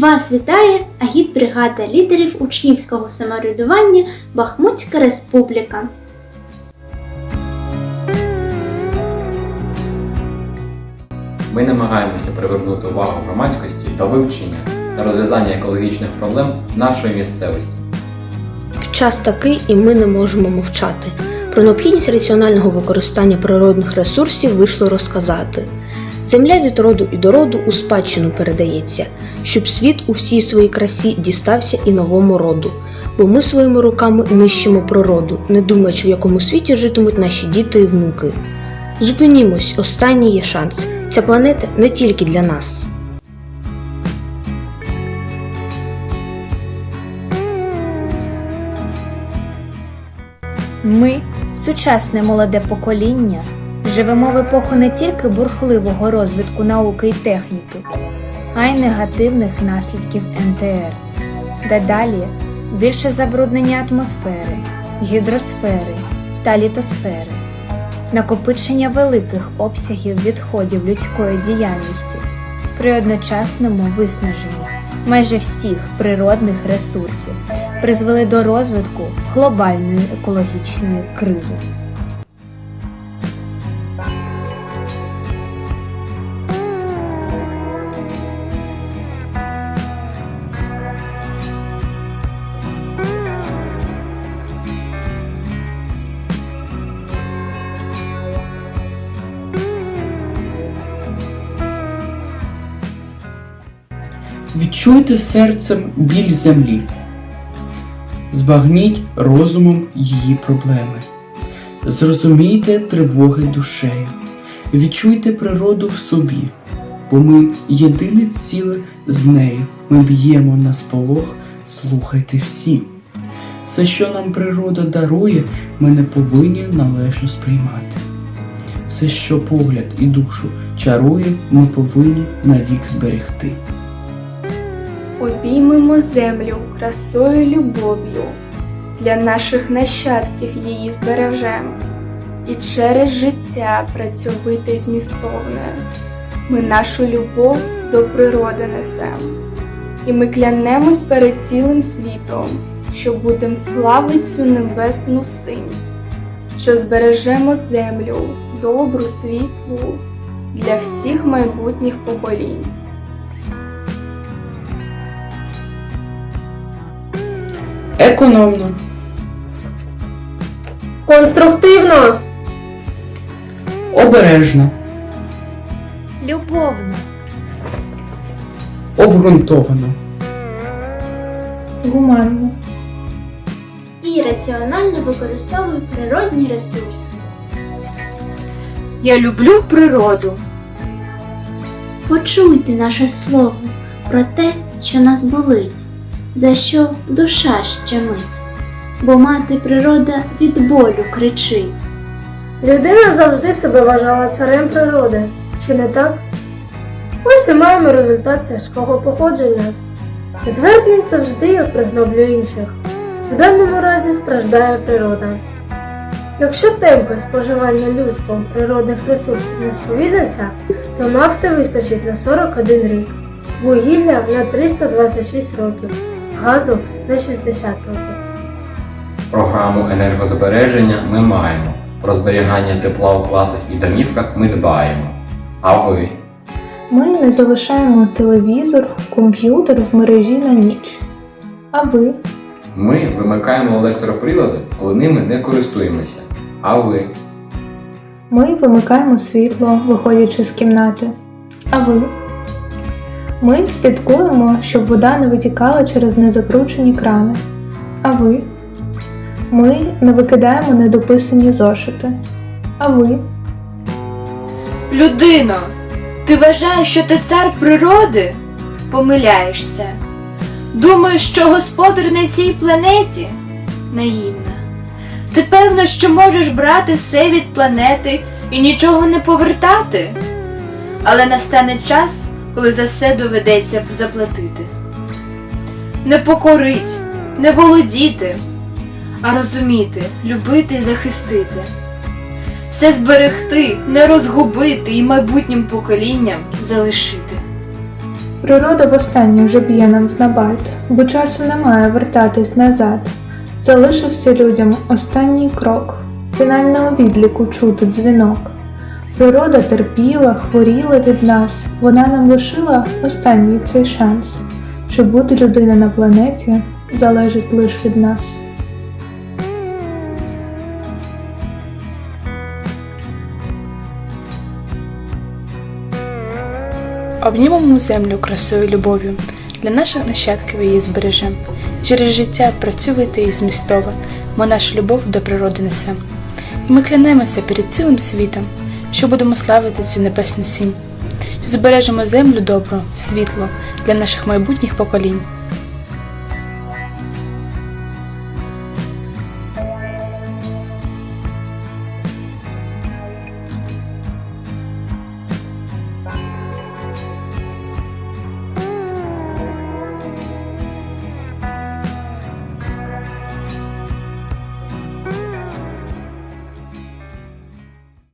Вас вітає агітбригада лідерів учнівського самоврядування Бахмутська Республіка. Ми намагаємося привернути увагу громадськості до вивчення та розв'язання екологічних проблем нашої місцевості. В час такий і ми не можемо мовчати. Про необхідність раціонального використання природних ресурсів вийшло розказати. Земля від роду і до роду у спадщину передається, щоб світ у всій своїй красі дістався і новому роду. Бо ми своїми руками нищимо природу, не думаючи, в якому світі житимуть наші діти і внуки. Зупинімось, останній є шанс. Ця планета не тільки для нас. Ми, сучасне молоде покоління, живемо в епоху не тільки бурхливого розвитку науки і техніки, а й негативних наслідків НТР. Дедалі більше забруднення атмосфери, гідросфери та літосфери, накопичення великих обсягів відходів людської діяльності при одночасному виснаженні майже всіх природних ресурсів призвели до розвитку глобальної екологічної кризи. Відчуйте серцем біль землі, збагніть розумом її проблеми, зрозумійте тривоги душею, відчуйте природу в собі, бо ми єдине ціле з нею, ми б'ємо на сполох, слухайте всі. Все, що нам природа дарує, ми не повинні належно сприймати. Все, що погляд і душу чарує, ми повинні навік зберегти. Обіймемо землю красою любов'ю, для наших нащадків її збережемо, і через життя працьовите змістовне. Ми нашу любов до природи несем, і ми клянемось перед цілим світом, що будем славить цю небесну синь, що збережемо землю, добру, світлу для всіх майбутніх поколінь. Економно. Конструктивно! Обережно, Любовно, обґрунтовано, Гуманно. І раціонально використовуй природні ресурси. Я люблю природу. Почуйте наше слово про те, що нас болить, за що душа щемить, бо мати природа від болю кричить. Людина завжди себе вважала царем природи. Чи не так? Ось і маємо результат тяжкого походження. Зверхність завжди пригноблює інших. В даному разі страждає природа. Якщо темпи споживання людством природних ресурсів не сповільняться, то нафти вистачить на 41 рік, вугілля на 326 років, газу на 60 років. Програму енергозбереження ми маємо. Про зберігання тепла у класах і домівках ми дбаємо. А ви? Ми не залишаємо телевізор, комп'ютер в мережі на ніч. А ви? Ми вимикаємо електроприлади, коли ними не користуємося. А ви? Ми вимикаємо світло, виходячи з кімнати. А ви? Ми слідкуємо, щоб вода не витікала через незакручені крани. А ви? Ми не викидаємо недописані зошити. А ви? Людино, ти вважаєш, що ти цар природи? Помиляєшся. Думаєш, що господар на цій планеті? Наївна. Ти певно, що можеш брати все від планети і нічого не повертати. Але настане час, коли за все доведеться заплатити. Не покорить, не володіти, а розуміти, любити і захистити. Все зберегти, не розгубити і майбутнім поколінням залишити. Природа востаннє вже б'є нам в набат, бо часу немає вертатись назад. Залишився людям останній крок, фінального відліку чути дзвінок. Природа терпіла, хворіла від нас, вона нам лишила останній цей шанс. Чи буде людина на планеті залежить лише від нас. Обнімемо землю красою любов'ю, для наших нащадків її збережем. Через життя працьовите і змістове, ми нашу любов до природи несем. І ми клянемося перед цілим світом, що будемо славити цю небесну сінь, що збережемо землю добру, світло для наших майбутніх поколінь.